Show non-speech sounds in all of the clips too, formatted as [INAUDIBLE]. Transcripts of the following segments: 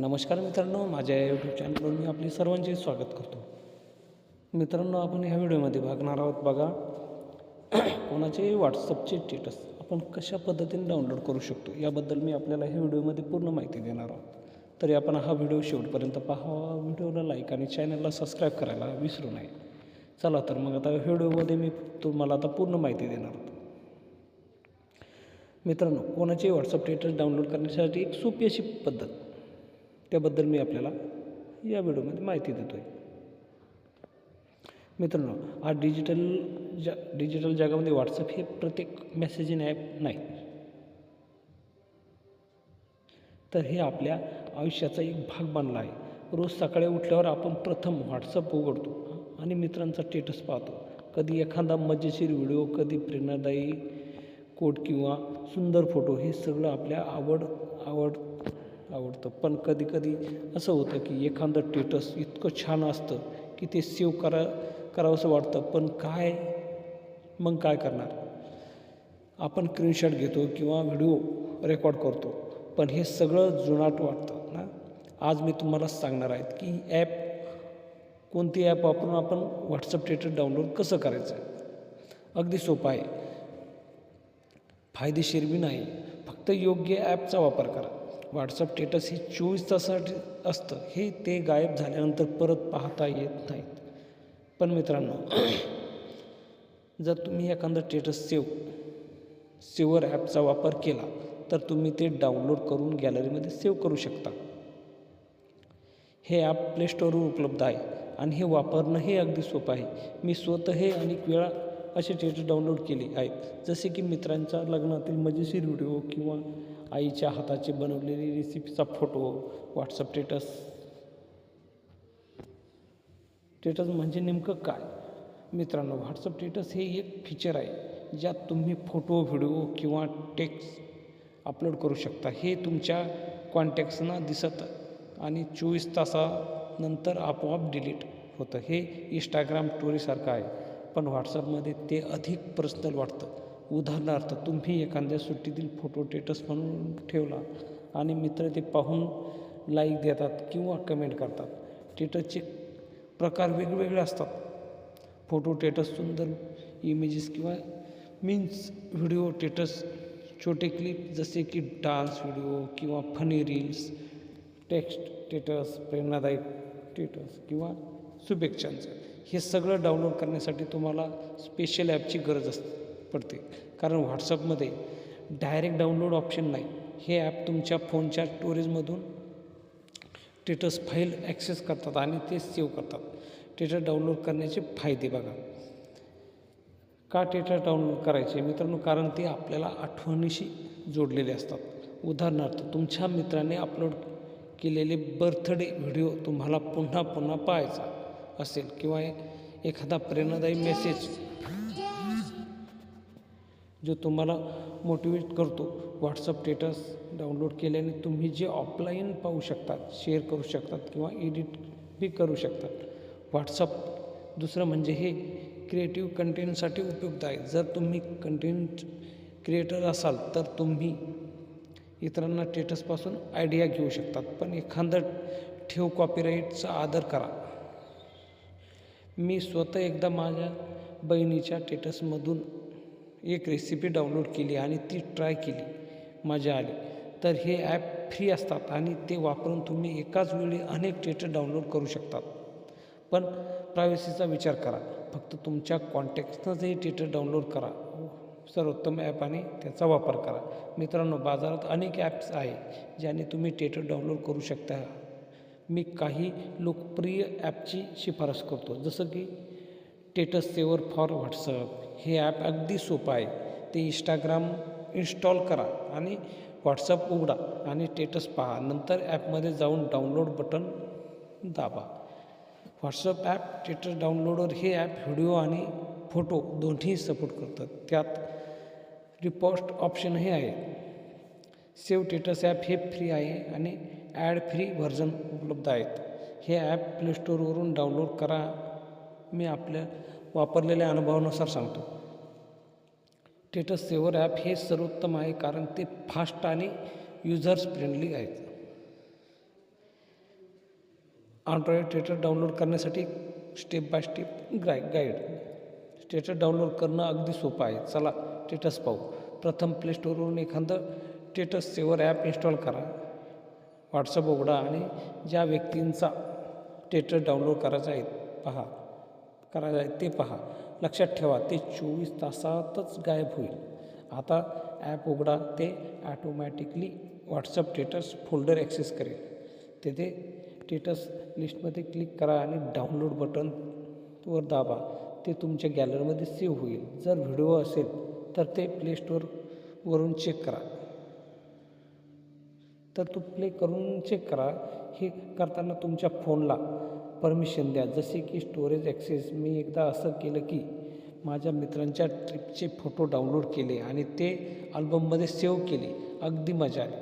नमस्कार मित्रांनो माझ्या यूट्यूब चॅनलवर मी आपले सर्वांचे स्वागत करतो. मित्रांनो आपण ह्या व्हिडिओमध्ये बघणार आहोत बघा कोणाचे व्हॉट्सअपचे स्टेटस आपण कशा पद्धतीने डाउनलोड करू शकतो याबद्दल मी आपल्याला ह्या व्हिडिओमध्ये पूर्ण माहिती देणार आहोत. तरी आपण हा व्हिडिओ शेवटपर्यंत पाहावा व्हिडिओला लाईक आणि चॅनलला सबस्क्राईब करायला विसरू नये. चला तर मग आता व्हिडिओमध्ये मी तुम्हाला आता पूर्ण माहिती देणार आहोत. मित्रांनो कोणाचे व्हॉट्सअप स्टेटस डाउनलोड करण्यासाठी एक सोपी अशी पद्धत त्याबद्दल मी आपल्याला या व्हिडिओमध्ये माहिती देतो आहे मित्रांनो आज डिजिटल जा डिजिटल जगामध्ये व्हॉट्सअप हे प्रत्येक मेसेजिंग ॲप नाही. तर हे आपल्या आयुष्याचा एक भाग बनला आहे. रोज सकाळी उठल्यावर आपण प्रथम व्हॉट्सअप उघडतो आणि मित्रांचा स्टेटस पाहतो. कधी एखादा मजेशीर व्हिडिओ कधी प्रेरणादायी कोट किंवा सुंदर फोटो हे सगळं आपल्या आवड आवड आवडतं. पण कधी कधी असं होतं की एखादं टेटस इतकं छान असतं की ते सेव्ह करा करावंसं वाटतं. पण काय? मग काय करणार? आपण स्क्रीनशॉट घेतो किंवा व्हिडिओ रेकॉर्ड करतो. पण हे सगळं जुनाट वाटतं ना? आज मी तुम्हाला सांगणार आहेत की ॲप कोणती ॲप वापरून आपण व्हॉट्सअप टेटर डाउनलोड कसं करायचं? अगदी सोपं आहे. फायदेशीर बी नाही. फक्त योग्य ॲपचा वापर करा. व्हॉट्सअप स्टेटस हे चोवीस तासासाठी असतं. हे ते गायब झाल्यानंतर परत पाहता येत नाहीत. पण मित्रांनो [CLEARS THROAT] जर तुम्ही एखादं स्टेटस सेव सेवर ॲपचा वापर केला तर तुम्ही ते डाउनलोड करून गॅलरीमध्ये सेव्ह करू शकता. हे ॲप प्लेश्टोअरवर उपलब्ध आहे आणि हे वापरणं हे अगदी सोपं आहे. मी स्वतः हे अनेक वेळा असे स्टेटस डाउनलोड केले आहेत. जसे की मित्रांच्या लग्नातील मजेशीर व्हिडिओ किंवा आईच्या हाताचे बनवलेली रेसिपीचा फोटो व्हॉट्सअप स्टेटस स्टेटस म्हणजे नेमकं काय? मित्रांनो व्हॉट्सअप स्टेटस हे एक फीचर आहे ज्यात तुम्ही फोटो व्हिडिओ किंवा टेक्स्ट अपलोड करू शकता. हे तुमच्या कॉन्टॅक्ट्सना दिसत आणि चोवीस तासानंतर आपोआप डिलीट होतं. हे इंस्टाग्राम स्टोरीसारखं आहे पण व्हॉट्सअपमध्ये ते अधिक पर्सनल वाटतं. उदाहरणार्थ तुम्ही एखाद्या सुट्टीतील फोटो स्टेटस म्हणून ठेवला आणि मित्र ते पाहून लाईक देतात किंवा कमेंट करतात. स्टेटसचे प्रकार वेगवेगळे असतात. फोटो स्टेटस सुंदर इमेजेस किंवा मीन्स व्हिडिओ स्टेटस छोटे क्लिप जसे की डान्स व्हिडिओ किंवा फनी रील्स टेक्स्ट स्टेटस प्रेरणादायक स्टेटस किंवा शुभेच्छांचं. हे सगळं डाउनलोड करण्यासाठी तुम्हाला स्पेशल ॲपची गरज असते. पडते. कारण व्हॉट्सअपमध्ये डायरेक्ट डाउनलोड ऑप्शन नाही. हे ॲप तुमच्या फोनच्या स्टोरेजमधून स्टेटस फाईल ॲक्सेस करतात आणि ते सेव्ह करतात. टेटर डाउनलोड करण्याचे फायदे बघा. का टेटर डाउनलोड करायचे? मित्रांनो कारण ते आपल्याला आठवणीशी जोडलेले असतात. उदाहरणार्थ तुमच्या मित्राने अपलोड केलेले बर्थडे व्हिडिओ तुम्हाला पुन्हा पुन्हा पाहायचा असेल किंवा एखादा प्रेरणादायी मेसेज जो तुम्हाला मोटिवेट करतो. व्हॉट्सअप स्टेटस डाउनलोड केल्याने तुम्ही जे ऑफलाईन पाहू शकतात शेअर करू शकतात किंवा एडिट बी करू शकतात. व्हॉट्सअप दुसरं म्हणजे हे क्रिएटिव्ह कंटेंटसाठी उपयुक्त आहे. जर तुम्ही कंटेंट क्रिएटर असाल तर तुम्ही इतरांना स्टेटसपासून आयडिया घेऊ शकतात. पण एखादं ठेव कॉपीराईटचा आदर करा. मी स्वतः एकदा माझ्या बहिणीच्या स्टेटसमधून एक रेसिपी डाउनलोड केली आणि ती ट्राय केली. मजा आली. तर हे ॲप फ्री असतात आणि ते वापरून तुम्ही एकाच वेळी अनेक टेटर डाउनलोड करू शकतात. पण प्रायव्हसीचा विचार करा. फक्त तुमच्या कॉन्टॅक्टनंच हे स्टेटस डाउनलोड करा. सर्वोत्तम ॲप आणि त्याचा वापर करा. मित्रांनो बाजारात अनेक ॲप्स आहे ज्याने तुम्ही टेटर डाउनलोड करू शकता. मी काही लोकप्रिय ॲपची शिफारस करतो. जसं की स्टेटस सेवर फॉर व्हॉट्सअप हे ॲप अगदी सोपं आहे. ते इंस्टाग्राम इन्स्टॉल करा आणि व्हॉट्सअप उघडा आणि स्टेटस पहा. नंतर ॲपमध्ये जाऊन डाउनलोड बटन दाबा. व्हॉट्सअप ॲप स्टेटस डाउनलोडवर हे ॲप व्हिडिओ आणि फोटो दोन्ही सपोर्ट करतात. त्यात रिपोस्ट ऑप्शनही आहे. सेव स्टेटस ॲप हे फ्री आहे आणि ॲड फ्री व्हर्जन उपलब्ध आहेत. हे ॲप प्लेश्टोअरवरून डाउनलोड करा मी आपल्या वापरलेल्या अनुभवानुसार सांगतो. टेटस सेवर ॲप हे सर्वोत्तम आहे कारण ते फास्ट आणि युजर्स फ्रेंडली आहेत. अँड्रॉईड स्टेटस डाउनलोड करण्यासाठी स्टेप बाय स्टेप ग्राय गाईड. स्टेटस डाउनलोड करणं अगदी सोपं आहे. चला स्टेटस पाहू. प्रथम प्ले स्टोरवरून एखादं स्टेटस सेवर ॲप इन्स्टॉल करा. व्हॉट्सअप उघडा आणि ज्या व्यक्तींचा स्टेटस डाउनलोड करायचा आहे पहा. करायचं आहे ते पहा. लक्षात ठेवा ते चोवीस तासातच गायब होईल. आता ॲप उघडा ते automatically WhatsApp status folder access करेल. तेथे टेटस लिस्टमध्ये क्लिक करा आणि डाउनलोड बटनवर दाबा. ते तुमच्या गॅलरीमध्ये सेव्ह होईल. जर व्हिडिओ असेल तर ते प्ले स्टोअरवरून चेक करा. तर तो प्ले करून चेक करा. हे करताना तुमच्या फोनला परमिशन द्या. जसे की स्टोरेज ॲक्सेस मी एकदा असं केलं की माझ्या मित्रांच्या ट्रिपचे फोटो डाउनलोड केले आणि ते अल्बममध्ये सेव्ह केले. अगदी मजा आली.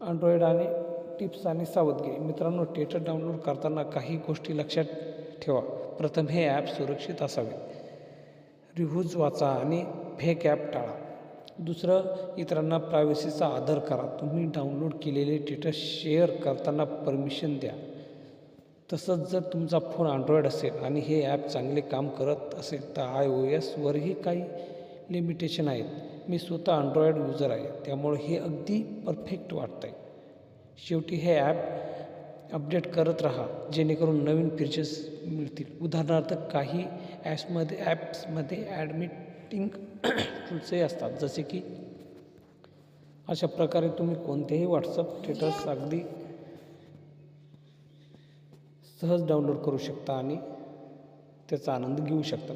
अँड्रॉईड आणि टिप्स आणि सावधगिरी मित्रांनो टेटर डाउनलोड करताना काही गोष्टी लक्षात ठेवा. प्रथम हे ॲप सुरक्षित असावे. रिव्ह्यूज वाचा आणि फेक ॲप टाळा. दुसरं इतरांना प्रायव्हसीचा आदर करा. तुम्ही डाउनलोड केलेले टेटर शेअर करताना परमिशन द्या. तसंच जर तुमचा फोन अँड्रॉईड असेल आणि हे ॲप चांगले काम करत असेल तर आय ओ एसवरही काही लिमिटेशन आहेत. मी स्वतः अँड्रॉईड युजर आहे. त्यामुळे हे अगदी परफेक्ट वाटतं आहे शेवटी हे ॲप अपडेट करत राहा. जेणेकरून नवीन फीचर्स मिळतील. उदाहरणार्थ काही ॲप्समध्ये ॲप्समध्ये ॲडमिटिंग टूल्सही असतात. जसे की अशा प्रकारे तुम्ही कोणतेही व्हॉट्सअप स्टेटस अगदी सहज डाउनलोड करू शकता आणि त्याचा आनंद घेऊ शकता.